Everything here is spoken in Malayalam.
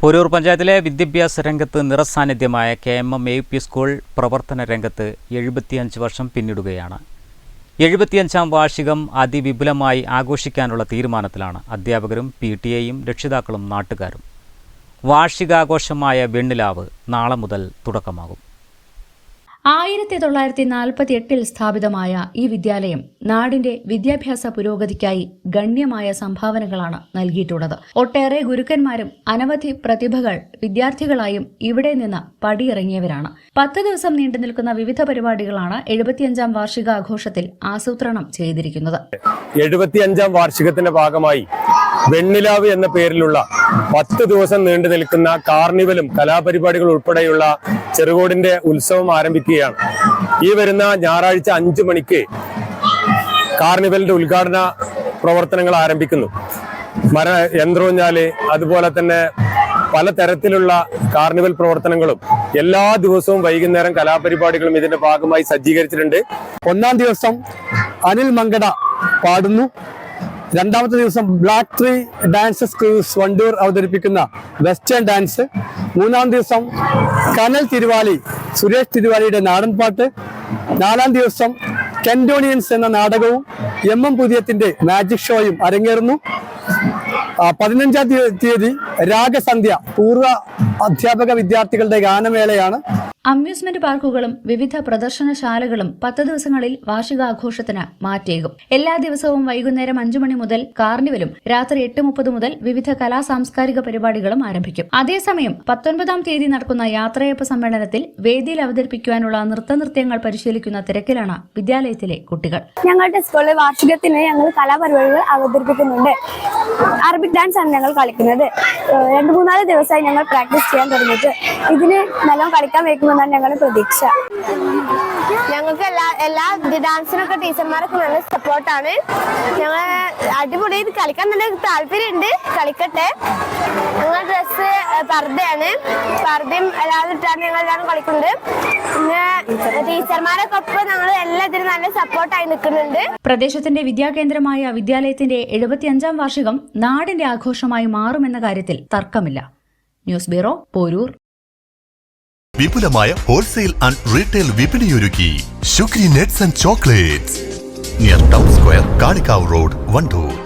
Porur പഞ്ചായത്തിലെ വിദ്യാഭ്യാസ രംഗത്ത് നിറസാന്നിധ്യമായ K M M A P school പ്രവർത്തന രംഗത്ത് എഴുപത്തിയഞ്ച് വർഷം പിന്നിടുകയാണ്. എഴുപത്തിയഞ്ചാം വാർഷികം അതിവിപുലമായി ആഘോഷിക്കാനുള്ള തീരുമാനത്തിലാണ് അധ്യാപകരും പി ടി എയും രക്ഷിതാക്കളും നാട്ടുകാരും. വാർഷികാഘോഷമായ വെണ്ണിലാവ് നാളെ മുതൽ തുടക്കമാകും. ആയിരത്തി തൊള്ളായിരത്തി നാൽപ്പത്തി എട്ടിൽ സ്ഥാപിതമായ ഈ വിദ്യാലയം നാടിന്റെ വിദ്യാഭ്യാസ പുരോഗതിക്കായി ഗണ്യമായ സംഭാവനകളാണ് നൽകിയിട്ടുള്ളത്. ഒട്ടേറെ ഗുരുക്കന്മാരും അനവധി പ്രതിഭകൾ വിദ്യാർത്ഥികളായും ഇവിടെ നിന്ന് പടിയിറങ്ങിയവരാണ്. പത്ത് ദിവസം നീണ്ടു നിൽക്കുന്ന വിവിധ പരിപാടികളാണ് എഴുപത്തിയഞ്ചാം വാർഷികാഘോഷത്തിൽ ആസൂത്രണം ചെയ്തിരിക്കുന്നത്. എഴുപത്തിയഞ്ചാം വാർഷികത്തിന്റെ ഭാഗമായി വെണ്ണിലാവ് എന്ന പേരിലുള്ള പത്ത് ദിവസം നീണ്ടു നിൽക്കുന്ന കാർണിവലും കലാപരിപാടികൾ ഉൾപ്പെടെയുള്ള ചെറുകോടിന്റെ ഉത്സവം ആരംഭിക്കുകയാണ്. ഈ വരുന്ന ഞായറാഴ്ച അഞ്ചു മണിക്ക് കാർണിവലിന്റെ ഉദ്ഘാടന പ്രവർത്തനങ്ങൾ ആരംഭിക്കുന്നു. മര യന്ത്രൂഞ്ഞാൽ അതുപോലെ തന്നെ പലതരത്തിലുള്ള കാർണിവൽ പ്രവർത്തനങ്ങളും എല്ലാ ദിവസവും വൈകുന്നേരം കലാപരിപാടികളും ഇതിന്റെ ഭാഗമായി സജ്ജീകരിച്ചിട്ടുണ്ട്. ഒന്നാം ദിവസം അനിൽ മങ്കട പാടുന്നു. രണ്ടാമത്തെ ദിവസം black three dances schools Wandoor അവതരിപ്പിക്കുന്ന വെസ്റ്റേൺ ഡാൻസ് മൂന്നാം ദിവസം കനൽ തിരുവാലി സുരേഷ് തിരുവാലിയുടെ നാടൻ പാട്ട്. നാലാം ദിവസം കെൻഡോണിയൻസ് എന്ന നാടകവും എം എം പുതിയത്തിന്റെ മാജിക് ഷോയും അരങ്ങേറുന്നു. പതിനഞ്ചാം തീയ- തീയതി രാഗസന്ധ്യ പൂർവ അധ്യാപക വിദ്യാർത്ഥികളുടെ ഗാനമേളയാണ്. അമ്യൂസ്മെന്റ് പാർക്കുകളും വിവിധ പ്രദർശനശാലകളും പത്ത് ദിവസങ്ങളിൽ വാർഷികാഘോഷത്തിന് മാറ്റേകും. എല്ലാ ദിവസവും വൈകുന്നേരം അഞ്ചു മണി മുതൽ കാർണിവലും രാത്രി എട്ട് മുപ്പത് മുതൽ വിവിധ കലാ സാംസ്കാരിക പരിപാടികളും ആരംഭിക്കും. അതേസമയം പത്തൊൻപതാം തീയതി നടക്കുന്ന യാത്രയപ്പ് സമ്മേളനത്തിൽ വേദിയിൽ അവതരിപ്പിക്കുവാനുള്ള നൃത്തനൃത്യങ്ങൾ പരിശീലിക്കുന്ന തിരക്കിലാണ് വിദ്യാലയത്തിലെ കുട്ടികൾ. ഞങ്ങളുടെ സ്കൂളിൽ വാർഷികത്തിന് ഞങ്ങൾ കലാപരിപാടികൾ അവതരിപ്പിക്കുന്നുണ്ട്. അറബിക് ഡാൻസ് ആണ് ഞങ്ങൾ കളിക്കുന്നത്. രണ്ട് മൂന്നാൽ ദിവസമായി ഞങ്ങൾ പ്രാക്ടീസ് ചെയ്യാൻ തുടങ്ങിയിട്ട്. ഇതിന് നല്ലോണം കളിക്കാൻ വയ്ക്കുമെന്നാണ് ഞങ്ങളുടെ പ്രതീക്ഷ. ഞങ്ങൾക്ക് എല്ലാ എല്ലാ ഡാൻസിനൊക്കെ ടീച്ചർമാരൊക്കെ നല്ല സപ്പോർട്ടാണ് ഞങ്ങൾ അടിപൊളി. കളിക്കാൻ നല്ല താല്പര്യമുണ്ട്. കളിക്കട്ടെ. ഞങ്ങൾ ഡ്രസ്സ് പർദ്ദയാണ്. പർദ്ദയും എല്ലാവരും ഇട്ടാണ് ഞങ്ങൾ എല്ലാവരും കളിക്കുന്നുണ്ട്. പിന്നെ ടീച്ചർമാരൊക്കെ ഒപ്പം ഞങ്ങൾ എല്ലാത്തിനും നല്ല സപ്പോർട്ടായി നിൽക്കുന്നുണ്ട്. പ്രദേശത്തിന്റെ വിദ്യാകേന്ദ്രമായ വിദ്യാലയത്തിന്റെ എഴുപത്തിയഞ്ചാം വാർഷികം നാടിന്റെ ആഘോഷമായി മാറുമെന്ന കാര്യത്തിൽ തർക്കമില്ല. News bureau Porur. വിപുലമായ wholesale and retail വിപണിയൊരുക്കി Shukri nuts and chocolates. Near town square Kalikavu road Wandoor.